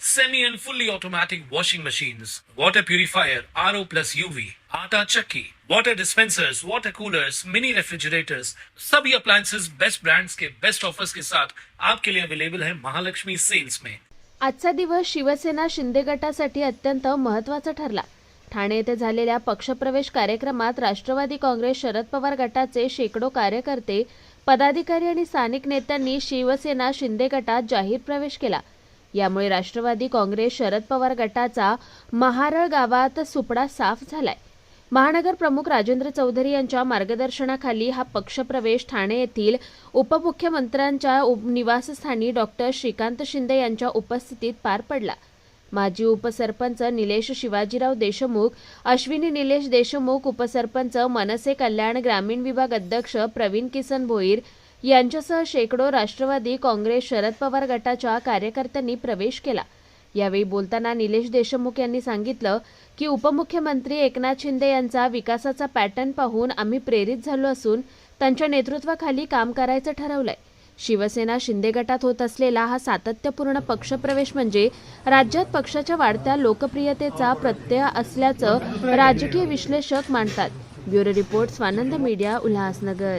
semi and fully automatic washing machines, water purifier, RO plus UV, आटा चक्की, water dispensers, water coolers, mini refrigerators, सभी appliances. Best brands के best offers के साथ आपके लिए अवेलेबल है महालक्ष्मी सेल्स में आजचा दिवस शिवसेना शिंदे गटासाठी अत्यंत महत्त्वाचा ठरला. ठाणे येथे झालेल्या पक्षप्रवेश कार्यक्रमात राष्ट्रवादी काँग्रेस शरद पवार गटाचे शेकडो कार्यकर्ते पदाधिकारी आणि स्थानिक नेत्यांनी शिवसेना शिंदे गटात जाहीर प्रवेश केला. यामुळे राष्ट्रवादी काँग्रेस शरद पवार गटाचा महारळ गावात सुपडा साफ झालाय. महानगर प्रमुख राजेंद्र चौधरी यांच्या मार्गदर्शनाखाली हा पक्षप्रवेश ठाणे येथील उपमुख्यमंत्र्यांच्या निवासस्थानी डॉक्टर श्रीकांत शिंदे यांच्या उपस्थितीत पार पडला. माजी उपसरपंच निलेश शिवाजीराव देशमुख अश्विनी निलेश देशमुख उपसरपंच मनसे कल्याण ग्रामीण विभाग अध्यक्ष प्रवीण किसन भोईर यांच्यासह शेकडो राष्ट्रवादी काँग्रेस शरद पवार गटाच्या कार्यकर्त्यांनी प्रवेश केला. यावेळी बोलताना निलेश देशमुख यांनी सांगितलं की उपमुख्यमंत्री एकनाथ शिंदे यांचा विकासाचा पॅटर्न पाहून आम्ही प्रेरित झालो असून त्यांच्या नेतृत्वाखाली काम करायचं ठरवलंय. शिवसेना शिंदे गटात होत असलेला हा सातत्यपूर्ण पक्षप्रवेश म्हणजे राज्यात पक्षाच्या वाढत्या लोकप्रियतेचा प्रत्यय असल्याचं राजकीय विश्लेषक मानतात. Bureau report Swanand media Ulhasnagar.